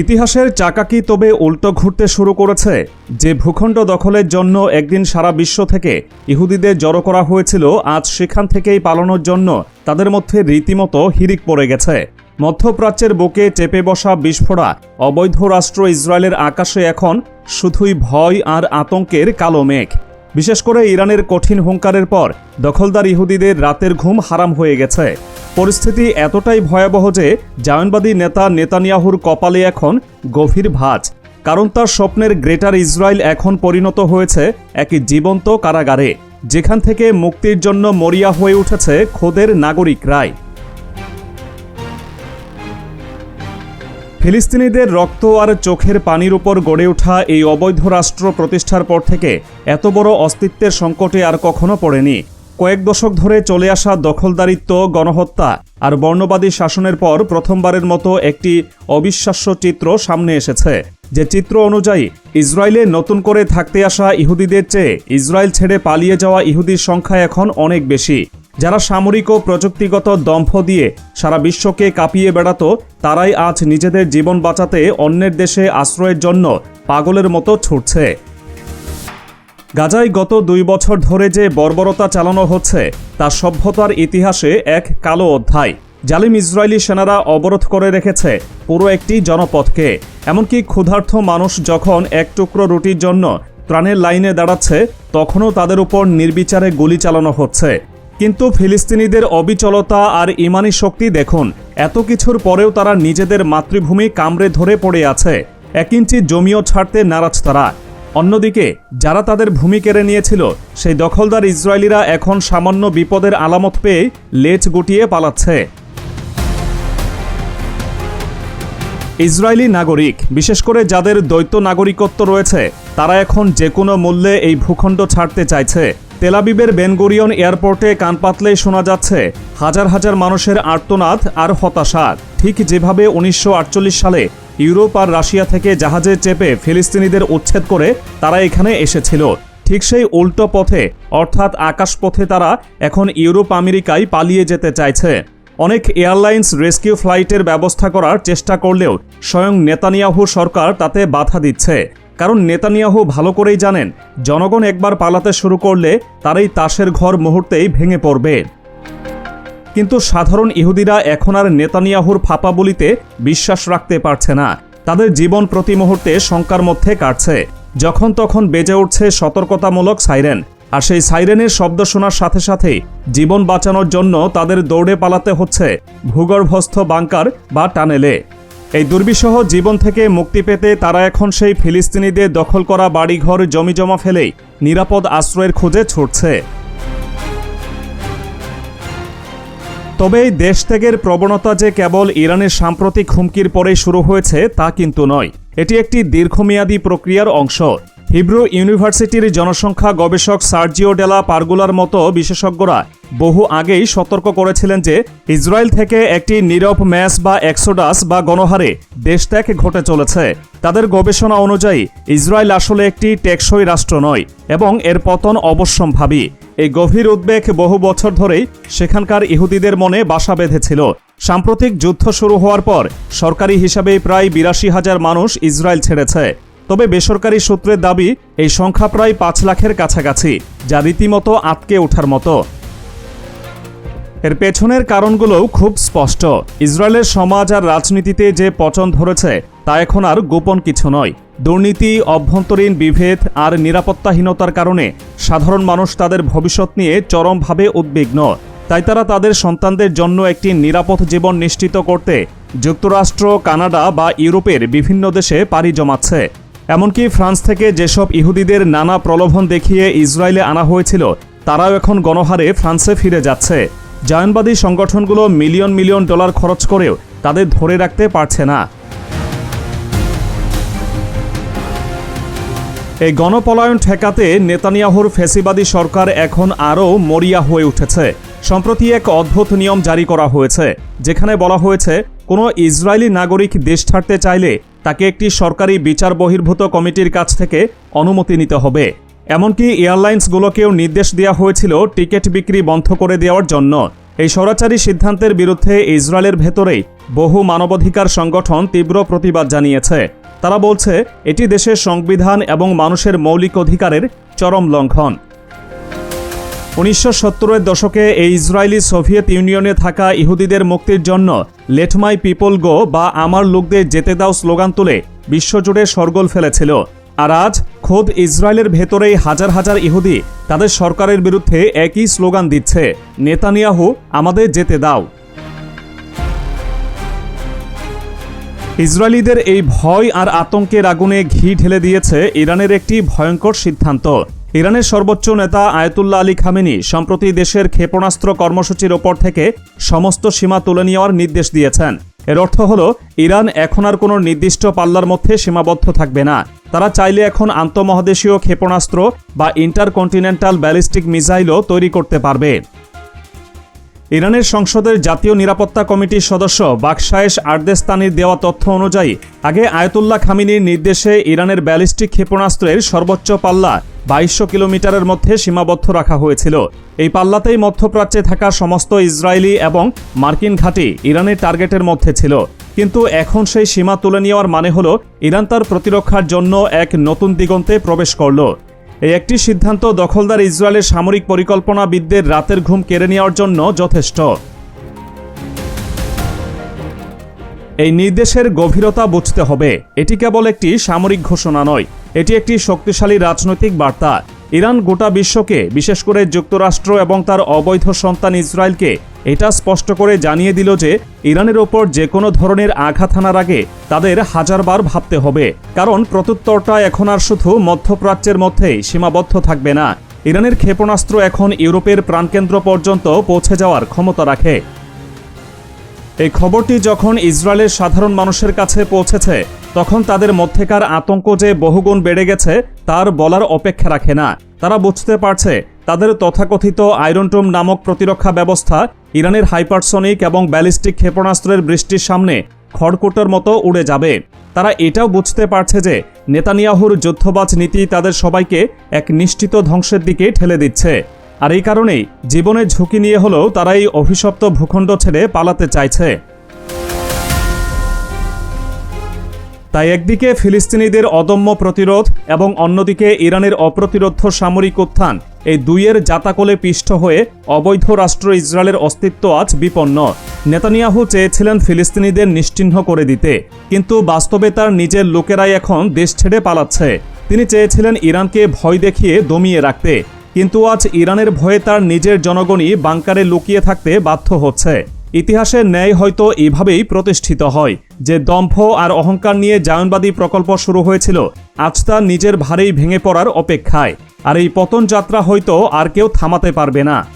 ইতিহাসের চাকা কি তবে উল্টো ঘুরতে শুরু করেছে? যে ভূখণ্ড দখলের জন্য একদিন সারা বিশ্ব থেকে ইহুদিদের জড়ো করা হয়েছিল, আজ সেখান থেকেই পালানোর জন্য তাদের মধ্যে রীতিমতো হিরিক পড়ে গেছে। মধ্যপ্রাচ্যের বুকে চেপে বসা বিস্ফোরা, অবৈধ রাষ্ট্র ইসরায়েলের আকাশে এখন শুধুই ভয় আর আতঙ্কের কালো মেঘ। বিশেষ করে ইরানের কঠিন হুঙ্কারের পর দখলদার ইহুদিদের রাতের ঘুম হারাম হয়ে গেছে। পরিস্থিতি এতটাই ভয়াবহ যে জায়নবাদী নেতা নেতানিয়াহুর কপালে এখন গভীর ভাঁজ, কারণ তার স্বপ্নের গ্রেটার ইসরায়েল এখন পরিণত হয়েছে একই জীবন্ত কারাগারে, যেখান থেকে মুক্তির জন্য মরিয়া হয়ে উঠেছে খোদের নাগরিকরাই ফিলিস্তিনিদের রক্ত আর চোখের পানির উপর গড়ে ওঠা এই অবৈধ রাষ্ট্র প্রতিষ্ঠার পর থেকে এত বড় অস্তিত্বের সংকটে আর কখনো পড়েনি। কয়েক দশক ধরে চলে আসা দখলদারিত্ব, গণহত্যা আর বর্ণবাদী শাসনের পর প্রথমবারের মতো একটি অবিশ্বাস্য চিত্র সামনে এসেছে। যে চিত্র অনুযায়ী, ইসরায়েলে নতুন করে থাকতে আসা ইহুদিদের চেয়ে ইসরায়েল ছেড়ে পালিয়ে যাওয়া ইহুদির সংখ্যা এখন অনেক বেশি। যারা সামরিক ও প্রযুক্তিগত দম্ভ দিয়ে সারা বিশ্বকে কাঁপিয়ে বেড়াতো, তারাই আজ নিজেদের জীবন বাঁচাতে অন্যের দেশে আশ্রয়ের জন্য পাগলের মতো ছুটছে। গাজায় গত দুই বছর ধরে যে বর্বরতা চালানো হচ্ছে, তা সভ্যতার ইতিহাসে এক কালো অধ্যায়। জালিম ইসরায়েলি সেনারা অবরোধ করে রেখেছে পুরো একটি জনপথকে। এমনকি ক্ষুধার্থ মানুষ যখন এক টুকরো রুটির জন্য ত্রাণের লাইনে দাঁড়াচ্ছে, তখনও তাদের উপর নির্বিচারে গুলি চালানো হচ্ছে। কিন্তু ফিলিস্তিনিদের অবিচলতা আর ইমানি শক্তি দেখুন, এত কিছুর পরেও তারা নিজেদের মাতৃভূমি কামড়ে ধরে পড়ে আছে। এক ইঞ্চি জমিও ছাড়তে নারাজ তারা। অন্যদিকে, যারা তাদের ভূমি কেড়ে নিয়েছিল, সেই দখলদার ইসরায়েলিরা এখন সামান্য বিপদের আলামত পেয়ে লেজ গুটিয়ে পালাচ্ছে। ইসরায়েলি নাগরিক, বিশেষ করে যাদের দ্বৈত নাগরিকত্ব রয়েছে, তারা এখন যে কোনো মূল্যে এই ভূখণ্ড ছাড়তে চাইছে। তেলাবিবের বেনগোরিয়ন এয়ারপোর্টে কান পাতলেই শোনা যাচ্ছে, হাজার হাজার মানুষের আর্তনাদ আর হতাশা। ঠিক যেভাবে উনিশশো আটচল্লিশ সালে ইউরোপ আর রাশিয়া থেকে জাহাজে চেপে ফিলিস্তিনিদের উচ্ছেদ করে তারা এখানে এসেছিল। ঠিক সেই উল্টো পথে, অর্থাৎ আকাশপথে তারা এখন ইউরোপ আমেরিকায় পালিয়ে যেতে চাইছে। অনেক এয়ারলাইন্স রেস্কিউ ফ্লাইটের ব্যবস্থা করার চেষ্টা করলেও স্বয়ং নেতানিয়াহু সরকার তাতে বাধা দিচ্ছে। কারণ নেতানিয়াহু ভালো করেই জানেন, জনগণ একবার পালাতে শুরু করলে তারই তাসের ঘর মুহূর্তেই ভেঙে পড়বে। কিন্তু সাধারণ ইহুদিরা এখন আর নেতানিয়াহুর ফাঁপা বলিতে বিশ্বাস রাখতে পারছে না। তাদের জীবন প্রতি মুহূর্তে শঙ্কার মধ্যে কাটছে। যখন তখন বেজে উঠছে সতর্কতামূলক সাইরেন, আর সেই সাইরেনের শব্দ শোনার সাথে সাথেই জীবন বাঁচানোর জন্য তাদের দৌড়ে পালাতে হচ্ছে ভূগর্ভস্থ বাংকার বা টানেলে। এই দুর্বিষহ জীবন থেকে মুক্তি পেতে তারা এখন সেই ফিলিস্তিনিদের দখল করা বাড়িঘর জমিজমা ফেলেই নিরাপদ আশ্রয়ের খোঁজে ছুটছে। তবে এই দেশ ত্যাগের প্রবণতা যে কেবল ইরানের সাম্প্রতিক হুমকির পরেই শুরু হয়েছে, তা কিন্তু নয়। এটি একটি দীর্ঘমেয়াদী প্রক্রিয়ার অংশ। হিব্রু ইউনিভার্সিটির জনসংখ্যা গবেষক সার্জিও ডেলা পারগুলার মতো বিশেষজ্ঞরা বহু আগেই সতর্ক করেছিলেন যে ইসরায়েল থেকে একটি নীরব ম্যাচ বা এক্সোডাস বা গণহারে দেশত্যাগ ঘটে চলেছে। তাদের গবেষণা অনুযায়ী, ইসরায়েল আসলে একটি টেকসই রাষ্ট্র নয় এবং এর পতন অবশ্যম্ভাবী। এই গভীর উদ্বেগ বহু বছর ধরেই সেখানকার ইহুদিদের মনে বাসা বেঁধেছিল। সাম্প্রতিক যুদ্ধ শুরু হওয়ার পর সরকারি হিসাবে প্রায় বিরাশি হাজার মানুষ ইসরায়েল ছেড়েছে। তবে বেসরকারি সূত্রের দাবি, এই সংখ্যা প্রায় পাঁচ লাখের কাছাকাছি, যা রীতিমতো আটকে ওঠার মতো। এর পেছনের কারণগুলোও খুব স্পষ্ট। ইসরায়েলের সমাজ আর রাজনীতিতে যে পচন ধরেছে, তা এখন আর গোপন কিছু নয়। দুর্নীতি, অভ্যন্তরীণ বিভেদ আর নিরাপত্তাহীনতার কারণে সাধারণ মানুষ তাদের ভবিষ্যৎ নিয়ে চরমভাবে উদ্বিগ্ন। তাই তারা তাদের সন্তানদের জন্য একটি নিরাপদ জীবন নিশ্চিত করতে যুক্তরাষ্ট্র, কানাডা বা ইউরোপের বিভিন্ন দেশে পাড়ি জমাচ্ছে। এমনকি ফ্রান্স থেকে যেসব ইহুদিদের নানা প্রলোভন দেখিয়ে ইসরায়েলে আনা হয়েছিল, তারাও এখন গণহারে ফ্রান্সে ফিরে যাচ্ছে। জায়নবাদী সংগঠনগুলো মিলিয়ন মিলিয়ন ডলার খরচ করেও তাদের ধরে রাখতে পারছে না। এই গণপলায়ন ঠেকাতে নেতানিয়াহুর ফেসিবাদী সরকার এখন আরও মরিয়া হয়ে উঠেছে। সম্প্রতি এক অদ্ভুত নিয়ম জারি করা হয়েছে, যেখানে বলা হয়েছে, কোনো ইসরায়েলি নাগরিক দেশ ছাড়তে চাইলে তাকে একটি সরকারি বিচার বহির্ভূত কমিটির কাছ থেকে অনুমতি নিতে হবে। এমনকি এয়ারলাইন্সগুলোকেও নির্দেশ দেওয়া হয়েছিল টিকিট বিক্রি বন্ধ করে দেওয়ার জন্য। এই স্বরাচারী সিদ্ধান্তের বিরুদ্ধে ইসরায়েলের ভেতরেই বহু মানবাধিকার সংগঠন তীব্র প্রতিবাদ জানিয়েছে। তারা বলছে, এটি দেশের সংবিধান এবং মানুষের মৌলিক অধিকারের চরম লঙ্ঘন। উনিশশো সত্তরের দশকে এই ইসরায়েলি সোভিয়েত ইউনিয়নে থাকা ইহুদিদের মুক্তির জন্য লেট মাই পিপল গো বা আমার লোকদের যেতে দাও স্লোগান তুলে বিশ্বজুড়ে সরগোল ফেলেছিল। আর আজ খোদ ইসরায়েলের ভেতরেই হাজার হাজার ইহুদি তাদের সরকারের বিরুদ্ধে একই স্লোগান দিচ্ছে, নেতানিয়াহু, আমাদের যেতে দাও। ইসরায়েলিদের এই ভয় আর আতঙ্কের আগুনে ঘি ঢেলে দিয়েছে ইরানের একটি ভয়ঙ্কর সিদ্ধান্ত। ইরানের সর্বোচ্চ নেতা আয়াতুল্লাহ আলী খামেনি সম্প্রতি দেশের ক্ষেপণাস্ত্র কর্মসূচির ওপর থেকে সমস্ত সীমা তুলে নেওয়ার নির্দেশ দিয়েছেন। এর অর্থ হল, ইরান এখন আর কোনো নির্দিষ্ট পাল্লার মধ্যে সীমাবদ্ধ থাকবে না। তারা চাইলে এখন আন্তঃমহাদেশীয় ক্ষেপণাস্ত্র বা ইন্টারকন্টিনেন্টাল ব্যালিস্টিক মিসাইলও তৈরি করতে পারবে। ইরানের সংসদের জাতীয় নিরাপত্তা কমিটির সদস্য বাকশায়েশ আর্দেস্তানির দেওয়া তথ্য অনুযায়ী, আগে আয়তুল্লাহ খামিনির নির্দেশে ইরানের ব্যালিস্টিক ক্ষেপণাস্ত্রের সর্বোচ্চ পাল্লা বাইশশো কিলোমিটারের মধ্যে সীমাবদ্ধ রাখা হয়েছিল। এই পাল্লাতেই মধ্যপ্রাচ্যে থাকা সমস্ত ইসরায়েলি এবং মার্কিন ঘাঁটি ইরানের টার্গেটের মধ্যে ছিল। কিন্তু এখন সেই সীমা তুলে নেওয়ার মানে হল, ইরান তার প্রতিরক্ষার জন্য এক নতুন দিগন্তে প্রবেশ করল। এই একটি সিদ্ধান্ত দখলদার ইসরায়েলের সামরিক পরিকল্পনাবিদদের রাতের ঘুম কেড়ে নেওয়ার জন্য যথেষ্ট। এই নির্দেশের গভীরতা বুঝতে হবে। এটি কেবল একটি সামরিক ঘোষণা নয়, এটি একটি শক্তিশালী রাজনৈতিক বার্তা। ইরান গোটা বিশ্বকে, বিশেষ করে যুক্তরাষ্ট্র এবং তার অবৈধ সন্তান ইসরায়েলকে এটা স্পষ্ট করে জানিয়ে দিল যে ইরানের ওপর যে কোনো ধরনের আঘাত হানার আগে তাদের হাজারবার ভাবতে হবে। কারণ প্রত্যুত্তরটা এখন আর শুধু মধ্যপ্রাচ্যের মধ্যেই সীমাবদ্ধ থাকবে না। ইরানের ক্ষেপণাস্ত্র এখন ইউরোপের প্রাণকেন্দ্র পর্যন্ত পৌঁছে যাওয়ার ক্ষমতা রাখে। এই খবরটি যখন ইসরায়েলের সাধারণ মানুষের কাছে পৌঁছেছে, তখন তাদের মধ্যেকার আতঙ্ক যে বহুগুণ বেড়ে গেছে, তার বলার অপেক্ষা রাখে না। তারা বুঝতে পারছে, তাদের তথাকথিত আয়রনটোম নামক প্রতিরক্ষা ব্যবস্থা ইরানের হাইপারসনিক এবং ব্যালিস্টিক ক্ষেপণাস্ত্রের বৃষ্টির সামনে খড়কোটের মতো উড়ে যাবে। তারা এটাও বুঝতে পারছে যে নেতানিয়াহুর যুদ্ধবাজ নীতি তাদের সবাইকে এক নিশ্চিত ধ্বংসের দিকে ঠেলে দিচ্ছে। আর এই কারণেই জীবনের ঝুঁকি নিয়ে হলেও তারা এই অভিশপ্ত ভূখণ্ড ছেড়ে পালাতে চাইছে। তাই একদিকে ফিলিস্তিনিদের অদম্য প্রতিরোধ এবং অন্যদিকে ইরানের অপ্রতিরোধ সামরিক উত্থান, এই দুইয়ের জাতাকলে পিষ্ট হয়ে অবৈধ রাষ্ট্র ইসরায়েলের অস্তিত্ব আজ বিপন্ন। নেতানিয়াহু চেয়েছিলেন ফিলিস্তিনিদের নিশ্চিহ্ন করে দিতে, কিন্তু বাস্তবে তার নিজের লোকেরাই এখন দেশ ছেড়ে পালাচ্ছে। তিনি চেয়েছিলেন ইরানকে ভয় দেখিয়ে দমিয়ে রাখতে, কিন্তু আজ ইরানের ভয়ে তার নিজের জনগণই বাংকারে লুকিয়ে থাকতে বাধ্য হচ্ছে। ইতিহাসের ন্যায় হয়তো এভাবেই প্রতিষ্ঠিত হয়। যে দম্ভ আর অহংকার নিয়ে জায়নবাদী প্রকল্প শুরু হয়েছিল, আজ তা নিজের ভারেই ভেঙে পড়ার অপেক্ষায়। আর এই পতন যাত্রা হয়তো আর কেউ থামাতে পারবে না।